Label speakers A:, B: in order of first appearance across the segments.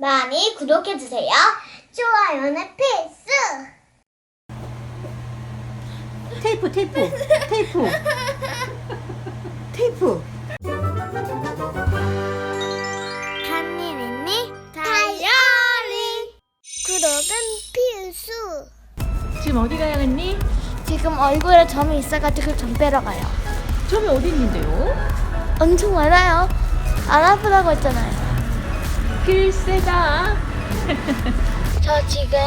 A: 많이 구독해주세요. 좋아요는 필수!
B: 테이프 테이프 테이프 테이프
A: 한일 있니? 다이어리! 구독은 필수!
B: 지금 어디 가야 했니?
A: 지금 얼굴에 점이 있어가지고 점 빼러 가요.
B: 점이 어디 있는데요?
A: 엄청 많아요. 안 아프다고 했잖아요.
B: 글쎄다
A: 저 지금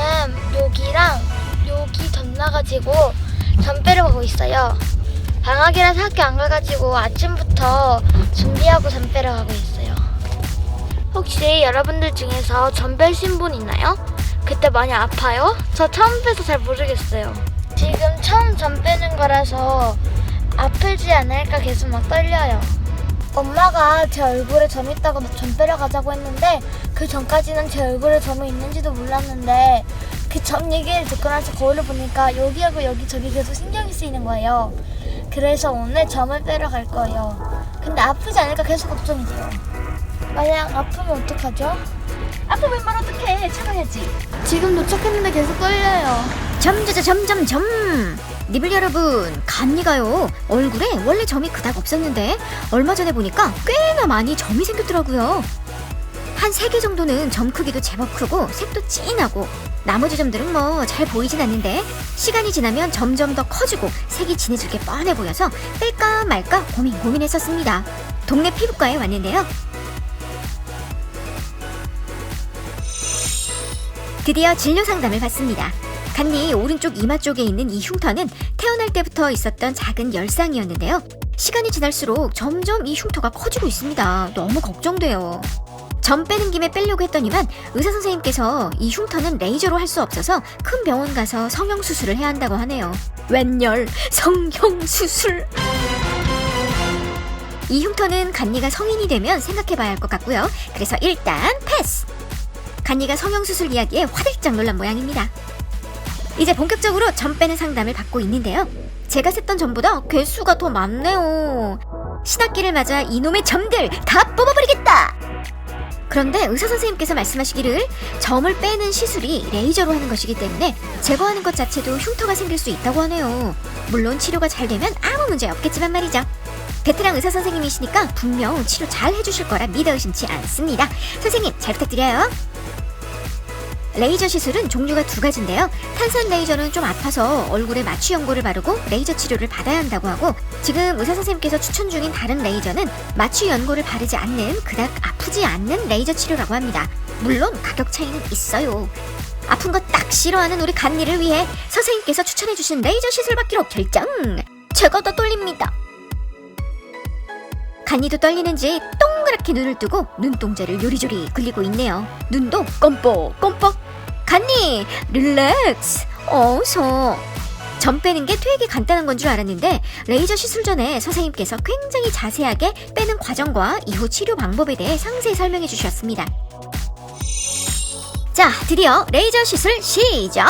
A: 여기랑 여기 점 나가지고 점 빼러 가고 있어요. 방학이라서 학교 안 가가지고 아침부터 준비하고 점 빼러 가고 있어요. 혹시 여러분들 중에서 점 빼신 분 있나요? 그때 많이 아파요? 저 처음 빼서 잘 모르겠어요. 지금 처음 점 빼는 거라서 아프지 않을까 계속 막 떨려요. 엄마가 제 얼굴에 점 있다고 점 빼러 가자고 했는데 그 전까지는 제 얼굴에 점이 있는지도 몰랐는데 그 점 얘기를 듣고 나서 거울을 보니까 여기하고 여기저기 계속 신경이 쓰이는 거예요. 그래서 오늘 점을 빼러 갈 거예요. 근데 아프지 않을까 계속 걱정이 돼요. 만약 아프면 어떡하죠?
B: 아프면 말 어떡해 참아야지
A: 지금 도착했는데 계속 떨려요.
C: 점저저 점점점 니블 여러분 간니가요. 얼굴에 원래 점이 그닥 없었는데 얼마 전에 보니까 꽤나 많이 점이 생겼더라고요. 한세개 정도는 점 크기도 제법 크고 색도 진하고 나머지 점들은 뭐 잘 보이진 않는데 시간이 지나면 점점 더 커지고 색이 진해질 게 뻔해 보여서 뺄까 말까 고민 고민했었습니다. 동네 피부과에 왔는데요. 드디어 진료 상담을 받습니다 간니 오른쪽 이마 쪽에 있는 이 흉터는 태어날 때부터 있었던 작은 열상이었는데요. 시간이 지날수록 점점 이 흉터가 커지고 있습니다. 너무 걱정돼요. 점 빼는 김에 빼려고 했더니만 의사 선생님께서 이 흉터는 레이저로 할 수 없어서 큰 병원 가서 성형 수술을 해야 한다고 하네요. 웬열 성형 수술. 이 흉터는 간니가 성인이 되면 생각해봐야 할 것 같고요. 그래서 일단 패스. 간니가 성형 수술 이야기에 화들짝 놀란 모양입니다. 이제 본격적으로 점 빼는 상담을 받고 있는데요. 제가 셌던 점보다 개수가 더 많네요. 신학기를 맞아 이놈의 점들 다 뽑아버리겠다! 그런데 의사 선생님께서 말씀하시기를 점을 빼는 시술이 레이저로 하는 것이기 때문에 제거하는 것 자체도 흉터가 생길 수 있다고 하네요. 물론 치료가 잘 되면 아무 문제 없겠지만 말이죠. 베테랑 의사 선생님이시니까 분명 치료 잘 해주실 거라 믿어 의심치 않습니다. 선생님 잘 부탁드려요. 레이저 시술은 종류가 두 가지인데요. 탄산 레이저는 좀 아파서 얼굴에 마취 연고를 바르고 레이저 치료를 받아야 한다고 하고 지금 의사 선생님께서 추천 중인 다른 레이저는 마취 연고를 바르지 않는 그닥 아프지 않는 레이저 치료라고 합니다. 물론 가격 차이는 있어요. 아픈 거 딱 싫어하는 우리 간니를 위해 선생님께서 추천해주신 레이저 시술 받기로 결정! 제가 더 떨립니다. 간니도 떨리는지 동그랗게 눈을 뜨고 눈동자를 요리조리 굴리고 있네요. 눈도 껌뻑 간니 릴렉스. 어서. 점 빼는 게 되게 간단한 건 줄 알았는데 레이저 시술 전에 선생님께서 굉장히 자세하게 빼는 과정과 이후 치료 방법에 대해 상세히 설명해 주셨습니다. 자, 드디어 레이저 시술 시작!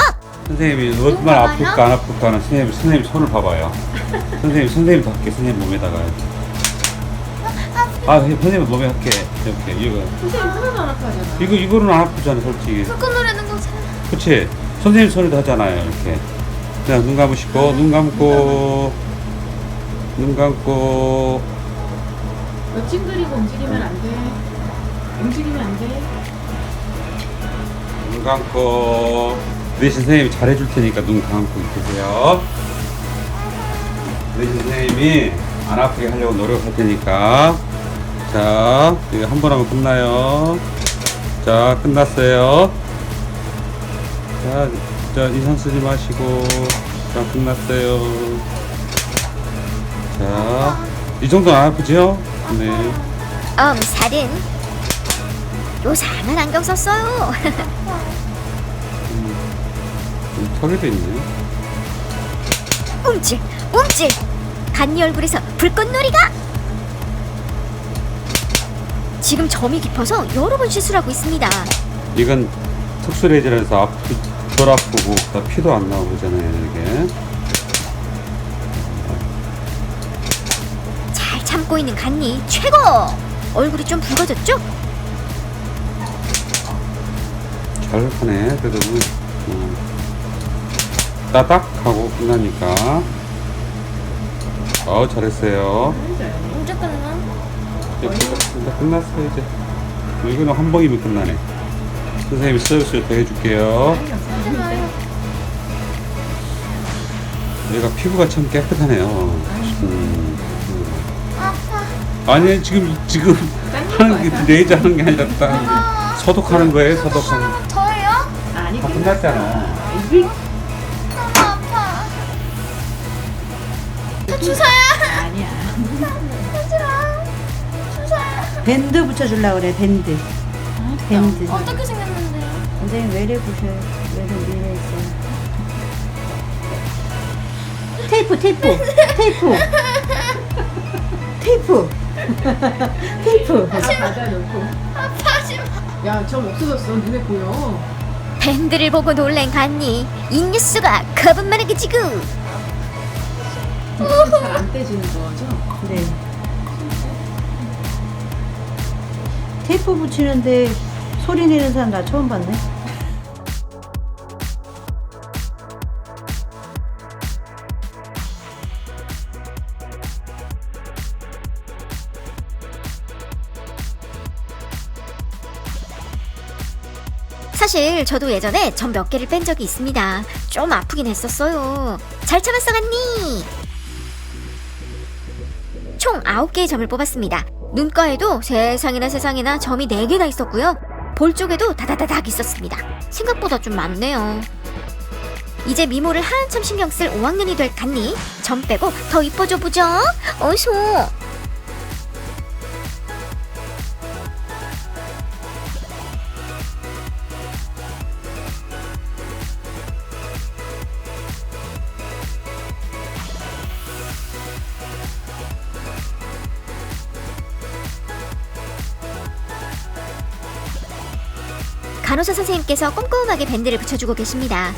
D: 선생님이 얼마나 아플까 안 아플까 하는 선생님, 선생님 손을 봐봐요. 선생님, 선생님 닿게 선생님 몸에다가. 아, 선생님 몸에 할게. 이렇게, 이거.
B: 선생님 하나도 안 아파하잖아
D: 이거, 이거는 안 아프잖아, 솔직히.
A: 끊으려는 거
D: 그치? 선생님 손에도 하잖아요, 이렇게. 자, 눈 감으시고, 눈 감고, 눈 감고,
B: 너 찡그리고 움직이면 안 돼 움직이면 안 돼
D: 눈 감고. 대신 선생님이 잘해줄 테니까 눈 감고 계세요. 대신 선생님이 안 아프게 하려고 노력할 테니까. 자, 한 번 하면 끝나요. 자, 끝났어요. 자, 자, 이상 쓰지 마시고. 자, 끝났어요. 자, 이 정도는 안 아프죠? 네.
C: 엄 살은 요상한 안경 썼어요.
D: 음, 턱에도 있네요.
C: 움찔 움찔 간니 얼굴에서 불꽃놀이가 지금 점이 깊어서 여러 번 시술하고 있습니다
D: 이건 특수레이저라서 아프, 덜 아프고 다 피도 안 나오고 그러잖아요 이게
C: 잘 참고 있는 간니 최고 얼굴이 좀 붉어졌죠?
D: 잘 하네. 그래도 음, 따닥 하고 끝나니까. 어 잘했어요.
A: 언제 끝나?
D: 이제 끝- 이제 끝났어요 이제. 이거는 한 번이면 끝나네. 선생님이 서비스를 더 해줄게요. 얘가 피부가 참 깨끗하네요. 음, 음.
A: 아파.
D: 아니 지금 지금 하는 게 레이저 하는 게 아니라 딱 소독하는 거예요. 소독하는. 거.
A: 더해요?
B: 아니
D: 다. 끝났잖아.
B: 이게
A: 너무 아파. 저 주사야.
B: 아니야.
E: 밴드 붙여주려고 그래 밴드 밴드
A: 어떻게 생겼는데요?
E: 선생님 외래 보셔요 외래 테이프 테이프 테이프 테이프 테이프
B: 다 받아놓고.
A: 아파지마.
B: 야 점 없어졌어. 눈에 보여.
C: 밴드를 보고 놀란 간니 이 뉴스가 겁은 많은 지구
B: 잘 안 떼지는 거죠?
E: 네 테이프 붙이는데 소리 내는 사람 나 처음 봤네
C: 사실 저도 예전에 점 몇 개를 뺀 적이 있습니다. 좀 아프긴 했었어요. 잘 참았어 간니? 총 9개의 점을 뽑았습니다. 눈가에도 세상이나 세상이나 점이 4개나 있었고요. 볼 쪽에도 다다다닥 있었습니다. 생각보다 좀 많네요. 이제 미모를 한참 신경 쓸 5학년이 될 간니? 점 빼고 더 이뻐져 보자 어서 간호사 선생님께서 꼼꼼하게 밴드를 붙여주고 계십니다.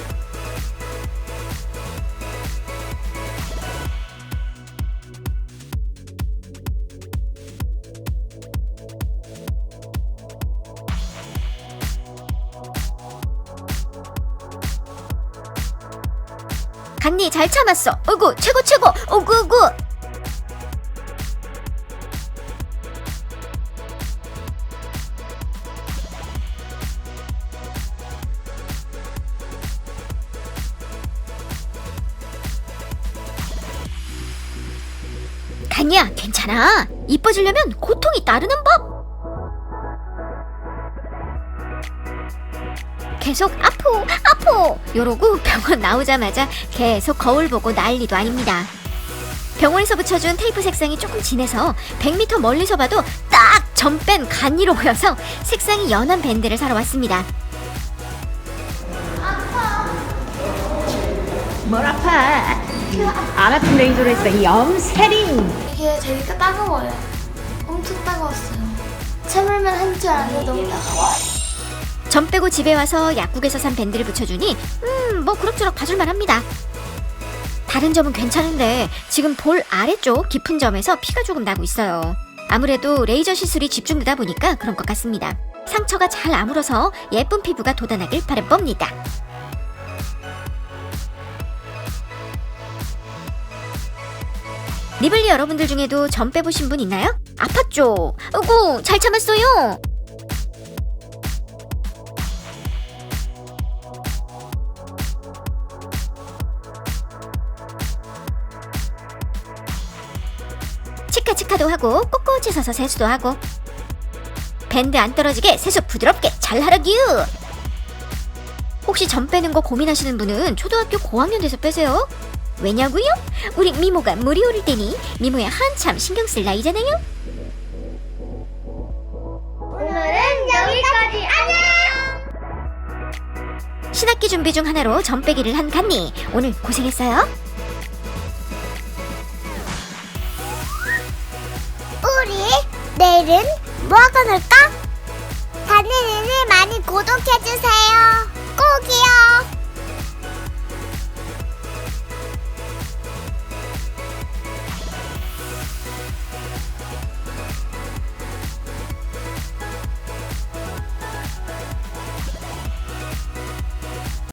C: 간니 잘 참았어. 어구 최고 최고. 어구 어구. 간이야 괜찮아. 이뻐지려면 고통이 따르는 법. 계속 아프 아프 요러고 병원 나오자마자 계속 거울 보고 난리도 아닙니다. 병원에서 붙여준 테이프 색상이 조금 진해서 100m 멀리서 봐도 딱 점 뺀 간이로 보여서 색상이 연한 밴드를 사러 왔습니다.
E: 뭘 아파 안 아픈 레이저로 했어 염세린
A: 이게 되게 따가워요. 엄청 따가웠어요. 참을만 한줄 알았는데 너무 따가워요.
C: 점 빼고 집에 와서 약국에서 산 밴드를 붙여주니 음 뭐 그럭저럭 봐줄만 합니다. 다른 점은 괜찮은데 지금 볼 아래쪽 깊은 점에서 피가 조금 나고 있어요. 아무래도 레이저 시술이 집중되다 보니까 그런 것 같습니다. 상처가 잘 아물어서 예쁜 피부가 돋아나길 바라봅니다. 리블리 여러분들 중에도 점 빼보신 분 있나요? 아팠죠? 어구 잘 참았어요. 치카치카도 하고 꼿꼿이 서서 세수도 하고 밴드 안 떨어지게 세수 부드럽게 잘 하라규 혹시 점 빼는 거 고민하시는 분은 초등학교 고학년 돼서 빼세요 왜냐고요? 우리 미모가 물이 오를 때니 미모에 한참 신경 쓸 나이잖아요
A: 오늘은 여기까지. 안녕.
C: 신학기 준비 중 하나로 점 빼기를 한 간니 오늘 고생했어요
A: 우리 내일은 뭐 하고 놀까? 다니는 일 많이 구독해주세요.